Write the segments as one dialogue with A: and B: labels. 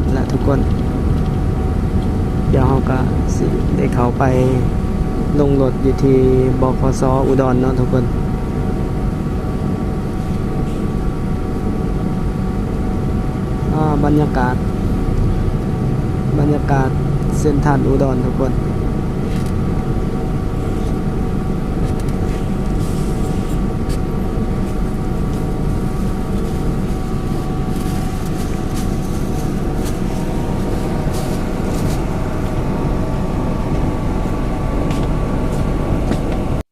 A: ดแล้วทุกคน เดี๋ยวเราก็สิได้เขาไปลงรถอยู่ที่บคสอุดรเนาะทุกคนบรรยากาศ บรรยากาศเส้นทานอุดรทุกคน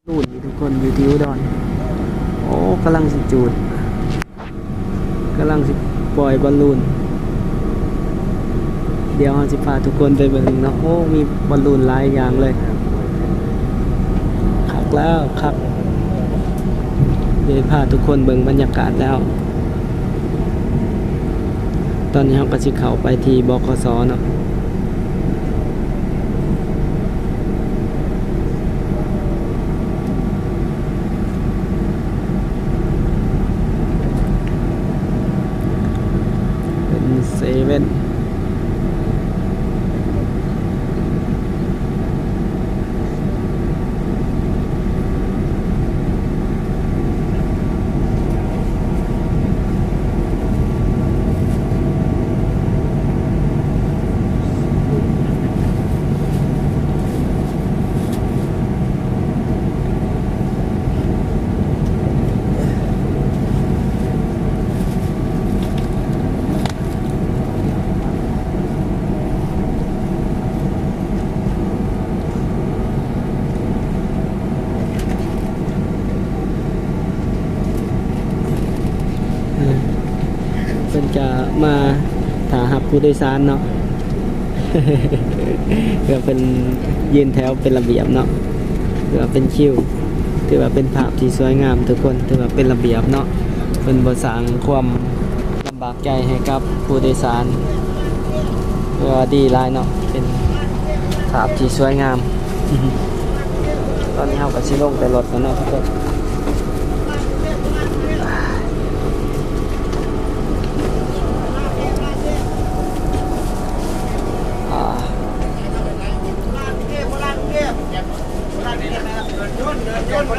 A: รูดอยู่ทุกคน อุดร โอ้กำลังสิจูดกำลังสิปล่อยบอลลูน เดี๋ยวเราจะพาทุกคนไปเบิ่งนะโอ้มีบอลลูนหลายอย่างเลยคักแล้วคักเดี๋ยวพาทุกคนเบิ่งบรรยากาศแล้ว ตอนนี้เราก็สิเข้าไปที่บคสเนาะ มาถาหับผู้โดยสารเนาะเพื่อเป็นยืนแถวเป็นระเบียบเนาะถือว่าเป็นคิวถือว่าเป็นภาพที่สวยงามทุกคนถือว่าเป็นระเบียบเนาะเป็นบทสร้างความลำบากใจให้กับผู้โดยสารเพื่อดีหลายเนาะเป็นภาพที่สวยงาม ตอนนี้เราก็ชิลงแต่รถแล้วเนาะทุกคน อ่า
B: โค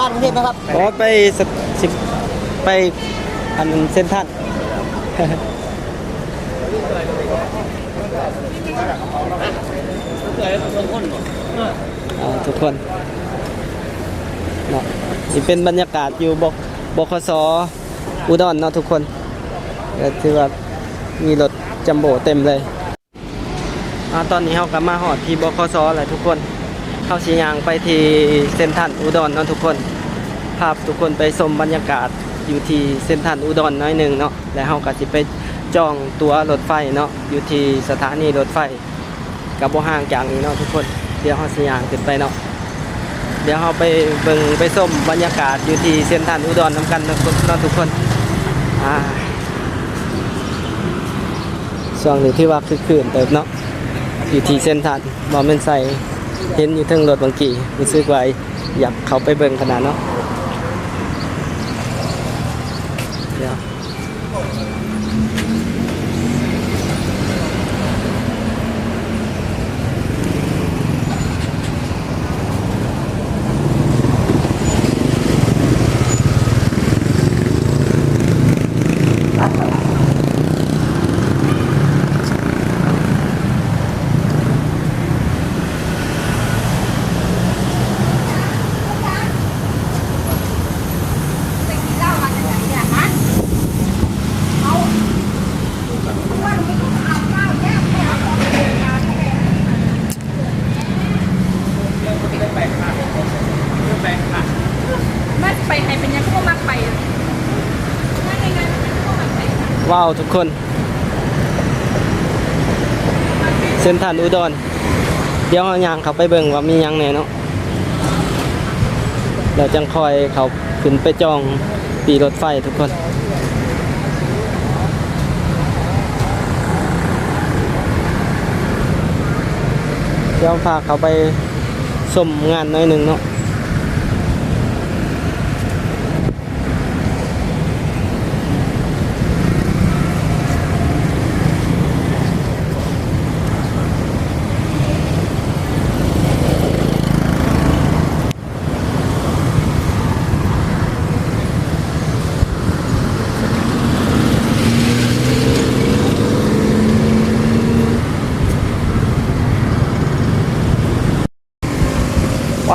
B: ราช กรุงเทพไหมครับ
A: ขอไปสกสิบไปอันเส้นทัดเอาทุกคนเนาะนี่เป็นบรรยากาศอยู่บกบคสอุดรเนาะทุกคนก็ถือว่ามีรถจัมโบ้เต็มเลยอ่าตอนนี้เราก็มาหอดที่บคสแล้วทุกคน เข้าชียางไปที่เส้นทรันอุดรเนาะทุกคน ภาพทุกคนไปชมบรรยากาศอยู่ที่เส้นทันอุดรน้อยหนึ่งเนาะแล้วเราก็สิไปจองตั๋วรถไฟเนาะอยู่ที่สถานีรถไฟกับบ่ห่างจากนี้เนาะทุกคนเดี๋ยวเราสิยางขึ้นไปเนาะเดี๋ยวเราไปเบิ่งไปชมบรรยากาศอยู่ที่เส้นทรันอุดรนำกันเนาะทุกคนอ่าช่วงนี้ที่ว่าคือคืนเติบเนาะอยู่ที่เส้นทรันบ่แม่นใส่เห็นอยู่ทั้งรถบางกี่รู้สึกว่าอยากเขาไปเบิ่งขนาดเนาะ เดี๋ยว
C: มาไปไหนเป็นยังก็มาไปมาในงานเป็นก็มาไป
A: ว้าวทุกคน เส้นทางอุดร เดี๋ยวเอายางเขาไปเบิ่งว่ามียังแหน่เนาะเดี๋ยวจังคอยเขาขึ้นไปจองปีรถไฟทุกคนเดี๋ยวพาเขาไปชมงานหน้อยหนึ่งเนาะ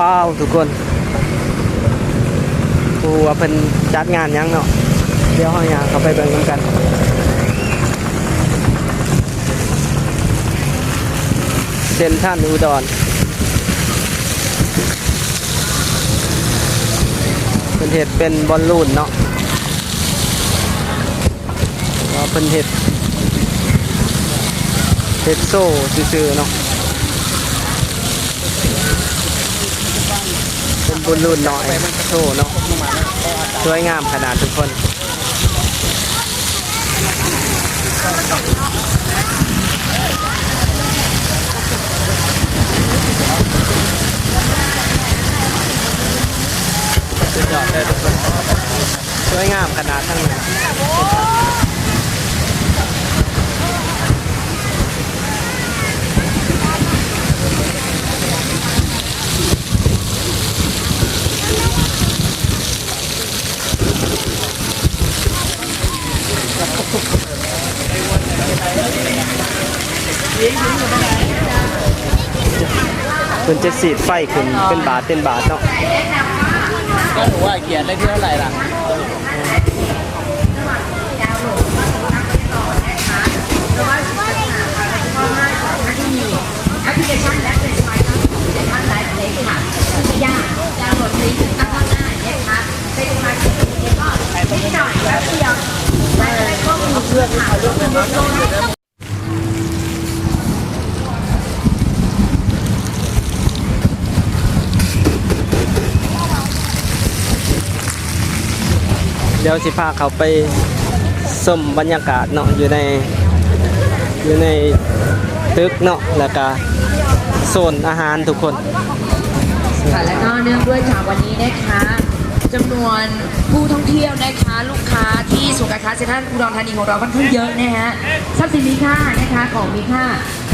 A: ้าวทุกคนผู้ว่าเพิ่นจัดงานยังเนาะเดี๋ยวเฮาอยากเขาไปเบิ่งกันเซนท่านอุดรเป็นเห็ดเป็นบอลลูนเนาะเป็นเห็ดเห็ดโซ่ซื่อๆเนาะ เป็นบอลลูนหน่อยโซ่เนาะสวยงามขนาดทุกคนสุดยอดเลยทุกคนสวยงามขนาดทั้งนั้น เป็นจะสีดไฟขึ้นเป็นบาทเป็นบาทเนาะ
B: ก็หนูว่าเขียนเลขที่เท่าไหร่ล่ะ
C: แอปพลิเคชันและเป็นสมัย เดี๋ยวสิพา
A: เขาไปชมบรรยากาศเนาะอยู่ในอยู่ในตึกเนาะแล้วก็โซนอาหารทุกคน
D: ค่ะและก็เนื่องด้วยจากวันนี้นะคะจำนวนผู้ท่องเที่ยวนะคะ ลูกค้าที่ศูนย์การค้าเซ็นทรัลอุดรธานีของเราค่อนข้างเยอะนะฮะทรัพย์สินมีค่านะคะของมีค่า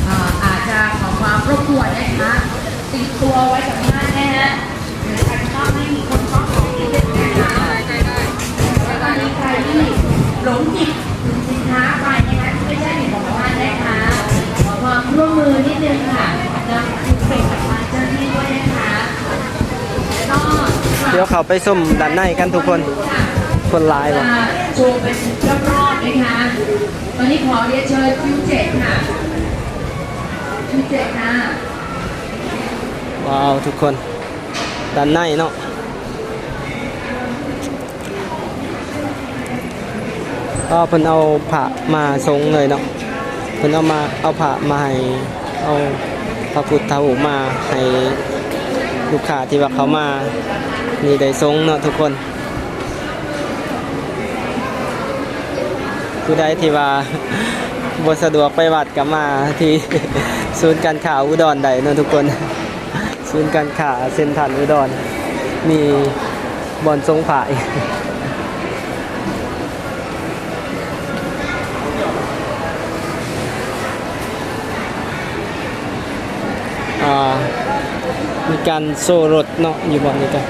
D: เอ่ออาจจะขอความรบกวนนะคะติดตัวไว้กับท่านนะฮะหรืออาจจะต้องให้มีคน หลงหยิบสินค้าไปนะคะที่ไม่ใช่ของท่านนะคะขอความร่วมมือนิดนึงค่ะนำเป็นกับทางเจ้าหน้าที่ด้วยนะคะก็
A: เดี๋ยวเขาไปชมด้านในกันทุกคน คนหลายว่ะ
D: โชว์เป็นรอบๆนะคะตอนนี้ขอเรียนเชิญคิวเจ็ดค่ะคิวเจ็ดค่ะ
A: ว้าวทุกคนด้านในเนาะ ก็เพิ่นเอาผ้ามาทรงเลยเนาะเพิ่นเอามาเอาผ้ามาให้เอาพระพุทธรูปมาให้ลูกค้าที่ว่าเขามานี่ได้ทรงเนาะทุกคนผู้ใดที่ว่าบสะดวกไปวัดก็มาที่ศูนย์การค้าวอุดรได้เนาะทุกคน ศูนย์การค้าเซ็นทรัลอุดรมีบอนทรงผาย มีการโซ่รถเนาะอยู่บนนี้กัน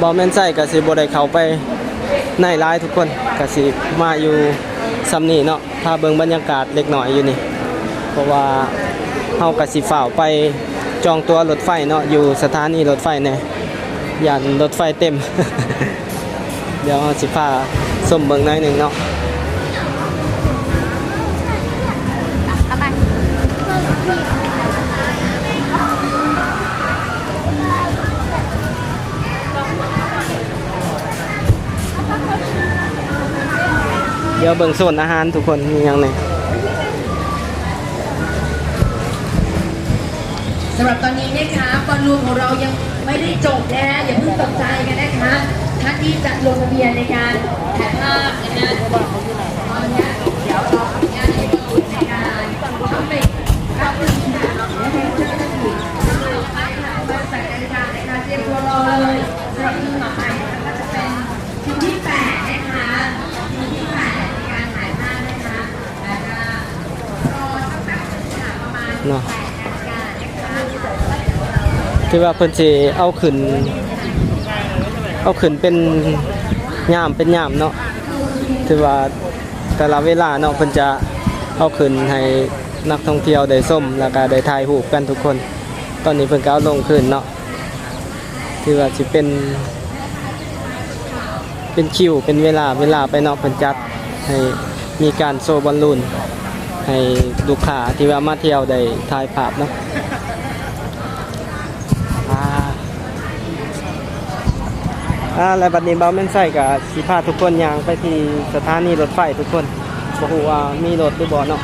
A: บอแมนใส่กะสิบ่ได้เข้าไปในร้ายทุกคนกะสิมาอยู่ซำนี่เนาะพาเบิ่งบรรยากาศเล็กหน่อยอยู่นี่ เพราะว่าเฮากะสิฝ่าวไปจองตัวรถไฟเนาะอยู่สถานีรถไฟแน่ยั นรถไฟเต็ม เดี๋ยวเราสิพาส้มเบิงน่อยหนึ่งเนาะเดี๋ยวเบิ่งโซนอาหารทุกคนมีหยังไง
D: สำหรับตอนนี้นะคะบอลลูนของเรายังไม่ได้จบนะฮะอย่าเพิ่งตกใจกันนะคะท่านที่จะลงทะเบียนในการถ่ายภาพนะคะตอนนี้เดี๋ยวเราขออนุญาตให้บอลลูนในการเข้าไปรับเงินค่ะและให้เจ้าหน้าที่นะคะบริษัทการการในการเตรียมตัวรอเลยสำหรับทีมต่อไปนะคะก็จะเป็นทีมที่แปดนะคะทีมที่แปดในการถ่ายภาพนะคะแล้วก็รอสักแป๊บนึงค่ะประมาณ
A: เนาะ
D: แปดนาฬิกานะคะ
A: ที่ว่าเพิ่นสิเอาขึ้น เอาขึ้นเป็นยามเป็นยามเนาะถือว่าแต่ละเวลาเนาะเพิ่นจะเอาขึ้นให้นักท่องเที่ยวได้ส้มแล้วก็ได้ถ่ายรูปกันทุกคน ตอนนี้เพิ่นก็เอาลงขึ้นเนาะถือว่าสิเป็น เป็นคิวเป็นเวลาเวลาไปเนาะเพิ่นจัดให้มีการโชว์บอลลูนให้ลูกค้าที่ว่ามาเที่ยวได้ถ่ายภาพเนาะอ่าอ่า แล้วบัดนี้เบาแม่นใส่กับสิพาทุกคนยางไปที่สถานีรถไฟทุกคนบ่ฮู้ว่ามีรถหรือบ่เนาะ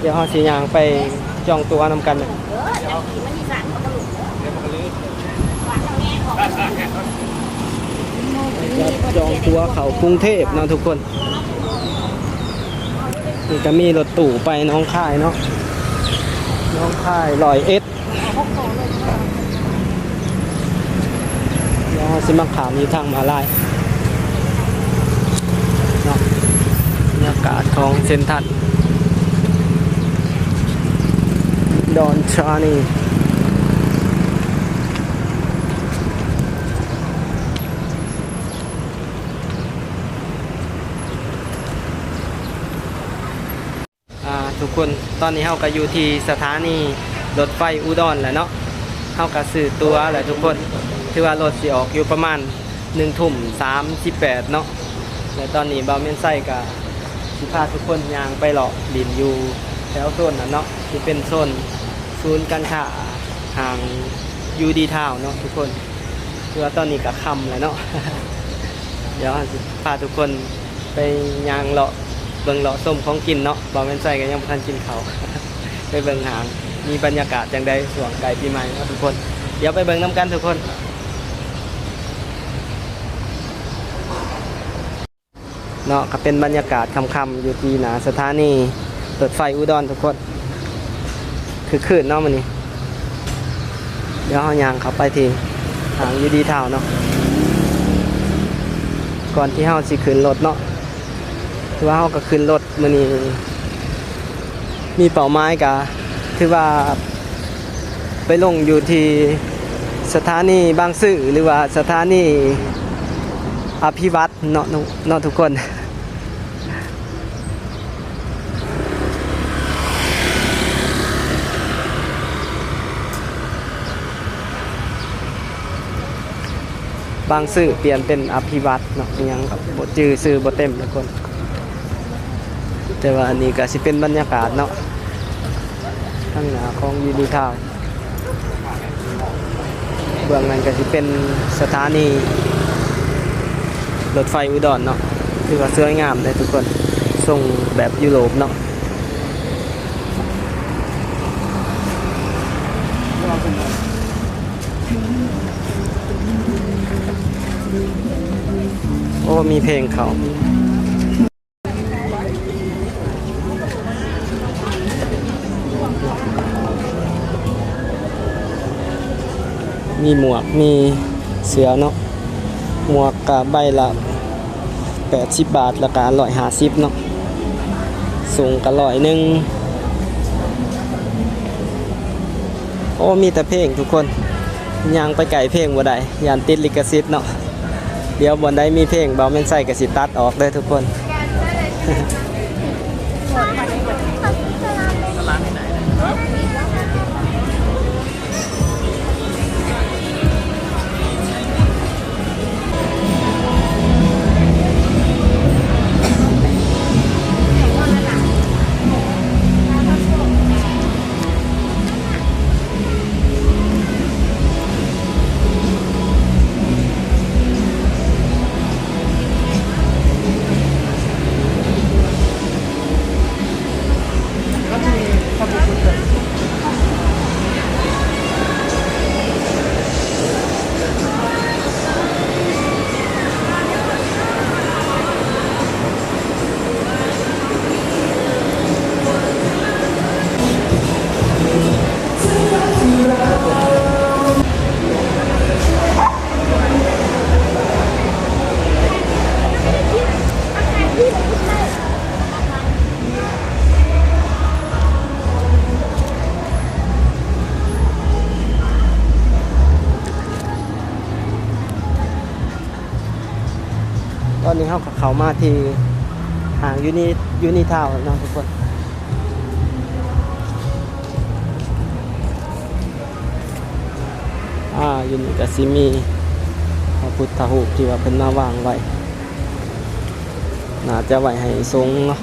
A: เดี๋ยวเฮาสิยางไปจองตัวนำกันเนะจะจองตัวเขากรุงเทพเนาะทุกคนนี่ก็มีรถตู่ไปน้องค่ายเนาะน้องค่ายลอยเอ็ด เขาสิมาขามอยู่ทางมาลายเนาะบรรยากาศของเซนทันดอนชานีทุกคนตอนนี้เฮาก็อยู่ที่สถานีรถไฟอุดรแหละเนาะเฮาก็ซื้อตัวแหละทุกคน ถือว่ารถสิออกอยู่ประมาณ1ทุ่ม38เนาะและตอนนี้บ่าวเมนไส้ก็สิพาทุกคนย่างไปเลาะดินอยู่แถวโซนนั้นเนาะที่เป็นโซนศูนย์การค้าห่างยูดีทาวเนาะทุกคนคือว่าตอนนี้ก็ค่ำแล้วเนาะเดี๋ยวสิพาทุกคนไปย่างเลาะเบิ่งเลาะส้มของกินเนาะบ่แม่นใส่ก็ยังบ่ทันกินเขาไปเบิ่งหางมีบรรยากาศจังไดช่วงไก่ปีใหม่เนาะทุกคน เดี๋ยวไปเบิ่งน้ำกันทุกคน เนาะก็เป็นบรรยากาศค่ำๆอยู่ที่หนาสถานีรถไฟอุดรทุกคน คือคืนเนาะมันนี้เดี๋ยวเฮายางเขาไปทีทางยูดีทาวเนาะก่อนที่เฮาสิขึ้นรถเนาะถือว่าเฮาก็ขึ้นรถมื้อนี้มีเป้าหมายกะถือว่าไปลงอยู่ที่สถานีบางซื่อหรือว่าสถานีอภิวัต เนาะเนาะทุกคนบางสื่อเปลี่ยนเป็นอภิวัตเนาะยังบบจือสื่อบเต็มทุกคน แต่ว่าอันนี้ก็สิเป็นบรรยากาศเนาะข้างหน้าของยูดีทาวเบื้องนั้นก็สิเป็นสถานี รถไฟอุดรเนาะคือว่าสวยงามเลยทุกคนทรงแบบยุโรปเนาะโอ้มีเพลงเขามีหมวก มีเสือเนาะ หมวกกับใบละ 80 บาทแล้วก็150เนาะสูงก็ร้อยหนึ่งโอ้มีแต่เพลงทุกคนยังไปไก่เพลงบ่ได้ยานติดลิขสิทธิ์เนาะเดี๋ยวบนได้มีเพลงเบาแม่นใส่กสิตัดออกเลยทุกคน เขามาที่ห่างยูนิยูนิทาวน์เนาะทุกคนอ่าอยู่นี่ก็สิมีพระพุทธหูปที่ว่าเป็นหนมาวางไว้น่าจะไว้ให้ทรงเนาะ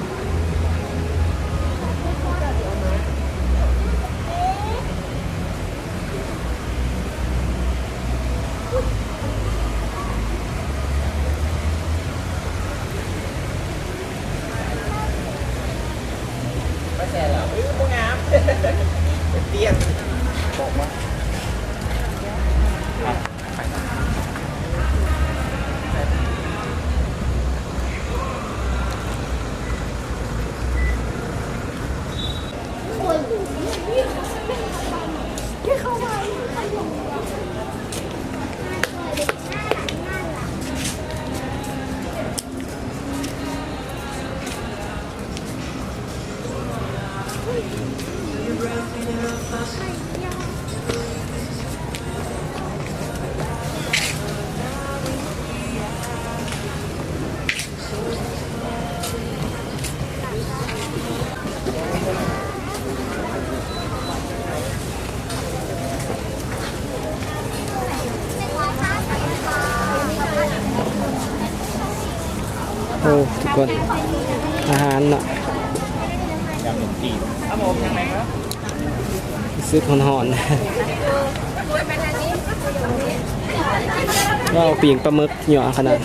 A: โอ้ทุกคน อาหารเนาะ
B: ยำขนมจีนครับผมยังไงครับ
A: ซื้อหอนๆว้าปีงปลาหมึกเหนียวขนาด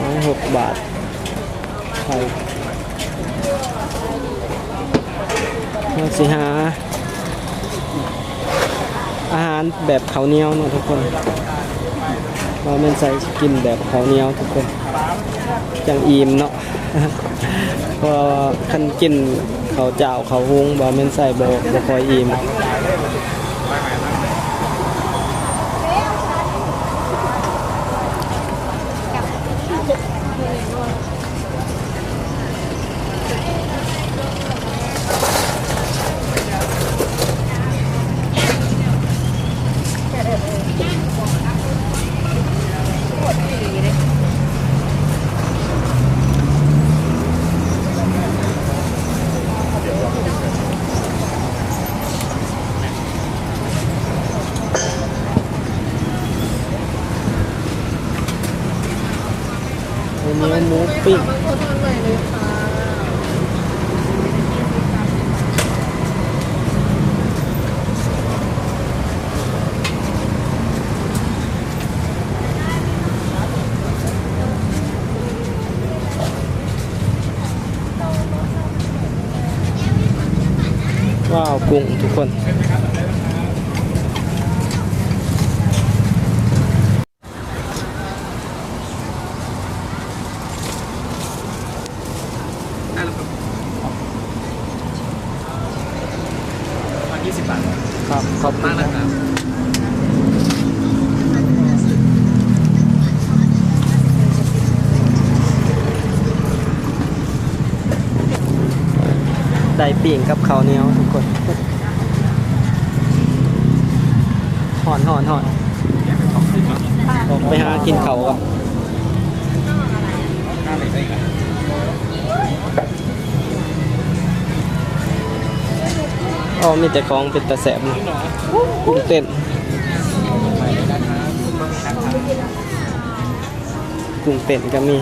A: ร้อยหกบาทไข่เราสิหาอาหารแบบเขาเนียวเนาะทุกคนเราเป็นใส่กินแบบเขาเนียวทุกคนจังอิ่มเนาะ เพอคันกินเขาวเจ้าเขาวหุงบ่แม่นใส่บ่บ่ค่อยอิ่ม ว้าวกุ้งทุกคน
B: มา20บาท
A: ครับขอบคุณ
B: มาก
A: ค
B: นะ
A: รับ
B: ครับ
A: ได้ ปิ่งกับเขาเนี้ยทุกคนหอนหอนหอนไปหากินเขาก่อนอ๋อมีแต่ของเป็นตะแสบกุ้งเต้น
B: ไปเลยนะครับคุณบางบ
A: กุ้งเต้นก็มี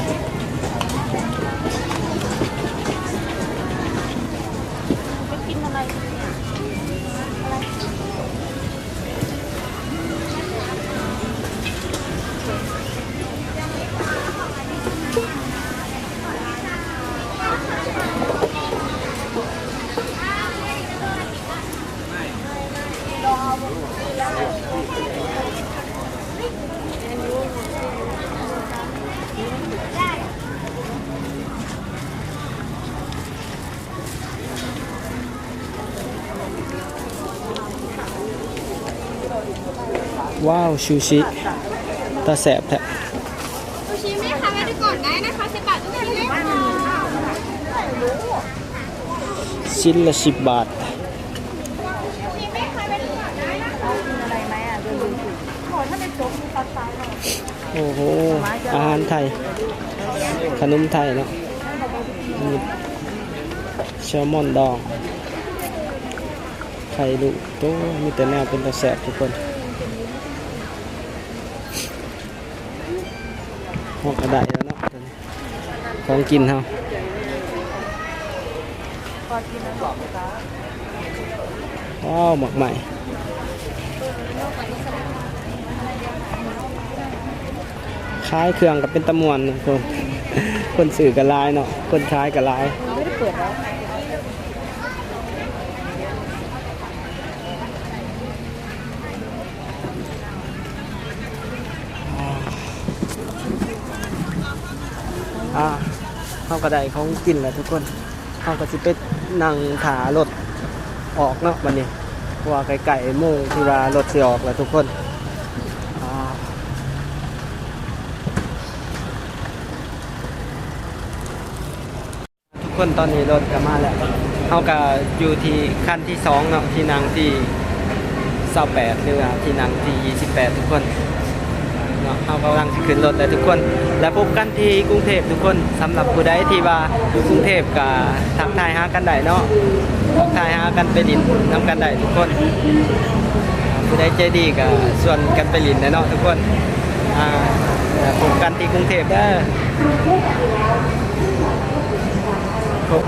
A: ว้าวชูชิตะแสบแท้
E: ซูชิไหมคะแวะดูก่อนได้นะคะสิบบาททุกชิ้นเลยค่ะ
A: ชิ้นละสิบบาท
E: ซูชิไหมคะแวะดูก่อนได้นะคะ
A: โอ้โห อาหารไทย ขนมไทยเนาะมีแซลมอนดองไข่ลูกโตมีแต่แนวเป็นตะแสบทุกคน หอกกระไดแล้วเนาะตัวนี้ของกินเฮาว้าวหมักใหม่คล้ายเครื่องกับเป็นตะมวนทุกคนคนสื่อกับลายเนาะคนขายกับลายอ่าาก็ได้ของกินแหละทุกคนเขาก็สิไปนั่งขารถออกเนาะวันนี้เพราะว่าไก่ๆโมงที่ว่ารถสิออกแล้วทุกคนทุกคนตอนนี้รถก็มาแล้วเขาก็อยู่ที่ขั้นที่สองเนาะที่นั่งที่28หรือว่าที่นั่งที่28 ทุกคน นาะเรากำลังขึ้นรถเลยทุกคน แล้วพบกันที่กรุงเทพทุกคนสำหรับผู้ใดที่ว่าอยู่กรุงเทพกับทักทายหากันได้เนาะทักทายหากันไปลินนำกันได้ทุกคนผู้ใดใจดีก็ส่วนกันไปลินนะเนาะทุกคนอ่าพบกันที่กรุงเทพเด้อพบ